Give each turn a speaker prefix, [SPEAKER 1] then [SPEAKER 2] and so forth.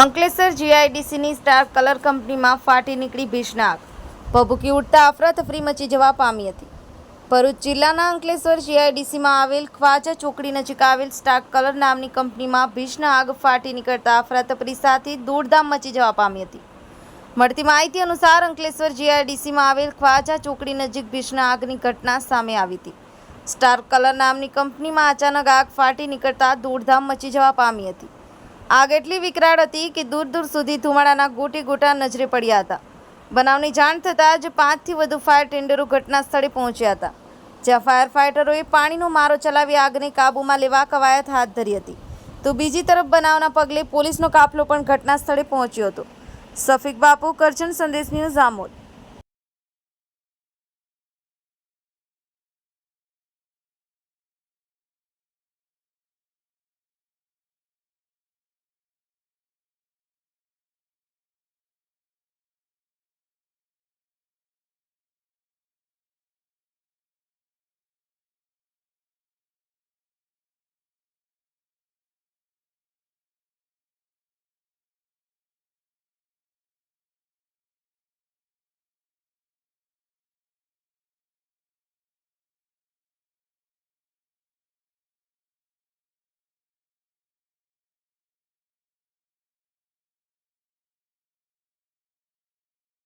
[SPEAKER 1] Ankleshwar જીઆઈડીસીની star colour કંપનીમાં ફાટી નીકળી ભીષણ આગ. ભભૂકી ઉઠતા અફરાતફરી મચી જવા પામી હતી. ભરૂચ જિલ્લાના અંકલેશ્વર જીઆઈડીસીમાં આવેલ ખ્વાજા ચોકડી નજીક આવેલ સ્ટાર કલર નામની કંપનીમાં ભીષણ આગ ફાટી નીકળતા અફરાતફરી સાથે દોડધામ મચી જવા પામી હતી. મળતી માહિતી અનુસાર અંકલેશ્વર જીઆઈડીસીમાં આવેલ ખ્વાજા ચોકડી નજીક ભીષણ આગની ઘટના સામે આવી હતી. સ્ટાર કલર નામની કંપનીમાં અચાનક આગ ફાટી નીકળતા દોડધામ મચી જવા પામી હતી. આગ એટલી વિકરાળ હતી કે દૂર દૂર સુધી ધુમાડાના ગોટી ગોટા નજરે પડ્યા હતા. બનાવની જાણ થતાં જ પાંચથી વધુ ફાયર ટેન્ડરો ઘટના સ્થળે પહોંચ્યા હતા. જ્યાં ફાયર ફાઇટરોએ પાણીનો મારો ચલાવી આગને કાબૂમાં લેવા કવાયત હાથ ધરી હતી. તો બીજી તરફ બનાવના પગલે પોલીસનો કાફલો પણ ઘટના સ્થળે પહોંચ્યો હતો. સફિક બાપુ, કરજણ સંદેશ ન્યૂઝ આમોદ.